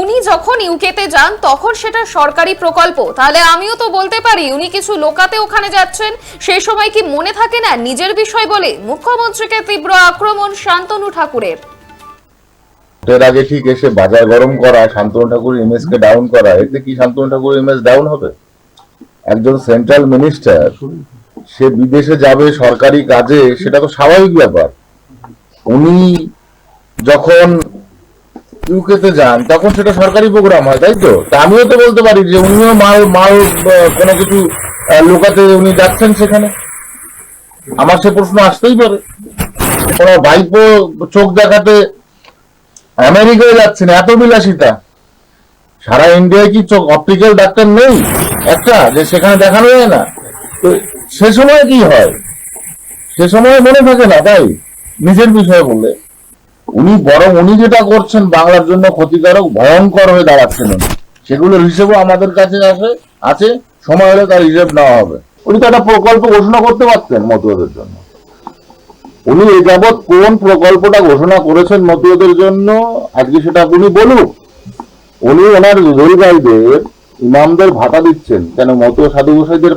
উনি যখন ইউকেতে যান, তখন সেটা সরকারি প্রকল্প। তাহলে আমিও তো বলতে পারি, উনি কিছু লোকাতে ওখানে যাচ্ছেন। সেই সময় কি মনে থাকে না নিজের বিষয় বলে? মুখ্যমন্ত্রীকে তীব্র আক্রমণ শান্তনু ঠাকুরের। ভোটের আগে ঠিক এসে বাজার গরম করা, শান্তনু ঠাকুর ইমেজ কে ডাউন করা, এতে কি শান্তনু ঠাকুর ইমেজ ডাউন হবে? একজন সেন্ট্রাল মিনিস্টার সে বিদেশে যাবে, সরকারি কাজে, সেটা তো স্বাভাবিক ব্যাপার। উনি যখন ইউকেতে যান, তখন সেটা সরকারি প্রোগ্রাম হয়, তাই তো? আমিও তো বলতে পারি যে উনিও মাল মাল কোনো কিছু লোকাতে উনি যাচ্ছেন সেখানে। আমার সে প্রশ্ন আসতেই পারে। কোনো ভাইপো চোখ দেখাতে আমেরিকায় যাচ্ছেন, এত বিলাসিতা। সারা ইন্ডিয়ায় কি চোখ অপটিক্যাল ডাক্তার নেই? একটা, যে সেখানে দেখানো যায় না। তো সে সময় কি হয়? সে সময় মনে থাকে না, তাই? নিজের বিষয়ে বলে উনি বরং উনি যেটা করছেন বাংলার জন্য ক্ষতিকারক, ভয়ঙ্কর হয়ে দাঁড়াচ্ছেন। সেগুলোর হিসেবেও আমাদের কাছে আছে আছে, সময় হলে তার হিসেব নেওয়া হবে। উনি তো একটা প্রকল্প ঘোষণা করতে পারতেন মতুয়াদের জন্য। উনি এ যাবৎ কোন প্রকল্পটা ঘোষণা করেছেন মতুয়াদের জন্য, আজকে সেটা উনি বলুক উনি ওনার রোলগাইদের ইমামদের ভাতা দিচ্ছেন, কেন মতুয়া সাধু গোসাইদের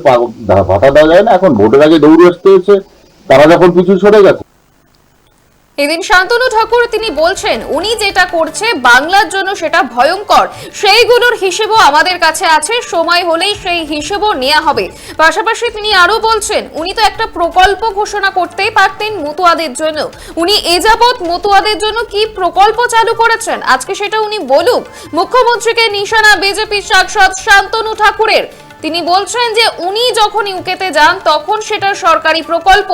ভাতা দেওয়া যায় না? এখন ভোটের আগে দৌড়ে আসতে হয়েছে, তারা যখন পিছু সরে গেছে। এদিন শান্তনু ঠাকুর তিনি বলছেন, উনি যেটা করছে, বাংলার জন্য সেটা ভয়ঙ্কর। সেইগুলোর হিসেবও আমাদের কাছে আছে, সময় হলেই সেই হিসেবও নেওয়া হবে। পাশাপাশি তিনি আরও বলছেন, উনি তো একটা প্রকল্প ঘোষণা করতেই পারতেন মতুয়াদের জন্য। উনি এ যাবৎ মতুয়াদের জন্য কি প্রকল্প চালু করেছেন? আজকে সেটা উনি বলুক। মুখ্যমন্ত্রীকে নিশানা বিজেপি সাংসদ শান্তনু ঠাকুরের। তিনি বলছেন যে উনি যখন ইউকেতে যান, তখন সেটা সরকারি প্রকল্প।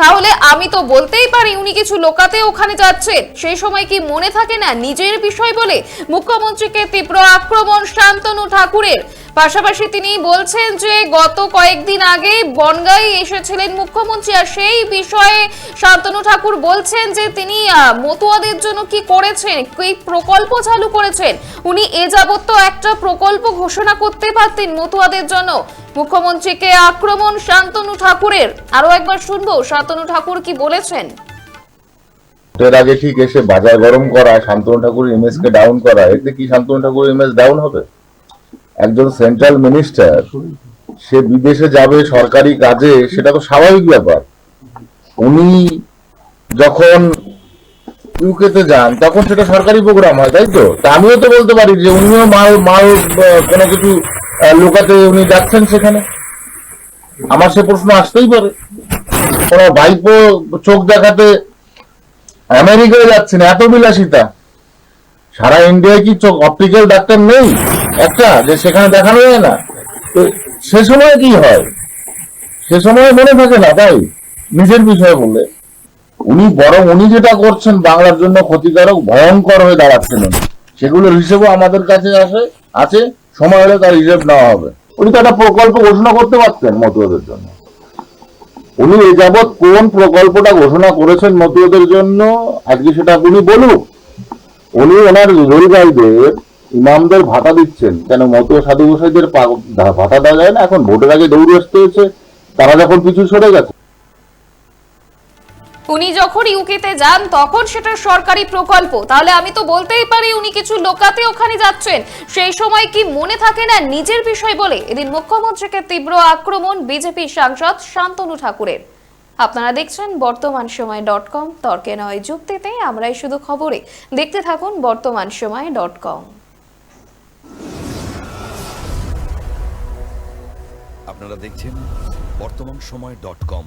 তাহলে আমি তো বলতেই পারি উনি কিছু লোকাতে ওখানে যাচ্ছেন। সেই সময় কি মনে থাকে না নিজের বিষয় বলে মুখ্যমন্ত্রীকে তীব্র আক্রমণ শান্তনু ঠাকুরের? পাশাপাশি তিনি বলছেন যে গত কয়েকদিন আগে বনগাই এসেছিলেন মুখ্যমন্ত্রী আর সেই বিষয়ে শান্তনু ঠাকুর বলছেন যে তিনি মতুয়াদের জন্য কি করেছেন? কি প্রকল্প চালু করেছেন? উনি এ যাবত একটা প্রকল্প ঘোষণা করতে পারতেন মতুয়াদের জন্য মুখ্যমন্ত্রীকে আক্রমণ শান্তনু ঠাকুরের। আরও একবার শুনব, শান্তনু ঠাকুর কি বলেছেন? ভোটের আগে ঠিক এসে বাজার গরম করা, শান্তনু ঠাকুর ইমেজ কে ডাউন করা, এতে কি শান্তনু ঠাকুর ইমেজ ডাউন হবে? একজন সেন্ট্রাল মিনিস্টার সে বিদেশে যাবে সরকারি কাজে, সেটা তো স্বাভাবিক ব্যাপার। উনি যখন ইউকেতে যান, তখন সেটা সরকারি প্রোগ্রাম হয়, তাই তো? আমিও তো বলতে পারি যে উনিও মাল মাল কোনো কিছু লোকাতে উনি যাচ্ছেন সেখানে? আমার সে প্রশ্ন আসতেই পারে। কোনো ভাইপো চোখ দেখাতে আমেরিকায় যাচ্ছেন, এত বিলাসিতা। সারা ইন্ডিয়ায় কি চোখ অপটিক্যাল ডাক্তার নেই? একটা, যে সেখানে দেখানো যায় না। তো সে সময় কি হয়? সে সময় মনে থাকে না, তাই নিজের বিষয়ে বলে। উনি বরং উনি যেটা করছেন বাংলার জন্য ক্ষতিকারক, ভয়ঙ্কর হয়ে দাঁড়াচ্ছেন সেগুলোর হিসেবেও আমাদের কাছে আসে, আছে। সময় হলে তার হিসেব নেওয়া হবে। উনি তো একটা প্রকল্প ঘোষণা করতে পারতেন মতুয়াদের জন্য। উনি এ যাবৎ কোন প্রকল্পটা ঘোষণা করেছেন মতুয়াদের জন্য, আজকে সেটা উনি বলুক। উনি ওনার রোলগাইদের ইমামদের ভাতা দিচ্ছেন। কেন মতুয়া সাধু গোসাইদের ভাতা দেওয়া যায় না? এখন ভোটের আগে দৌড়ে আসতে হয়েছে। তারা যখন পিছু সরে গেছে। উনি যখন ইউকেতে যান, তখন সেটা সরকারি প্রকল্প। তাহলে আমি তো বলতেই পারি উনি কিছু লোকাতে ওখানে যাচ্ছেন। সেই সময় কি মনে থাকে না নিজের বিষয় বলে? এদিন মুখ্যমন্ত্রীকে তীব্র আক্রমণ বিজেপি সাংসদ শান্তনু ঠাকুরের। আপনারা দেখছেন বর্তমান সময় ডট কম, তর্কে নয় যুক্তিতে, আমরাই শুধু খবরে। দেখতে থাকুন বর্তমান সময় ডট কম। আপনারা দেখছেন বর্তমান সময় ডট কম।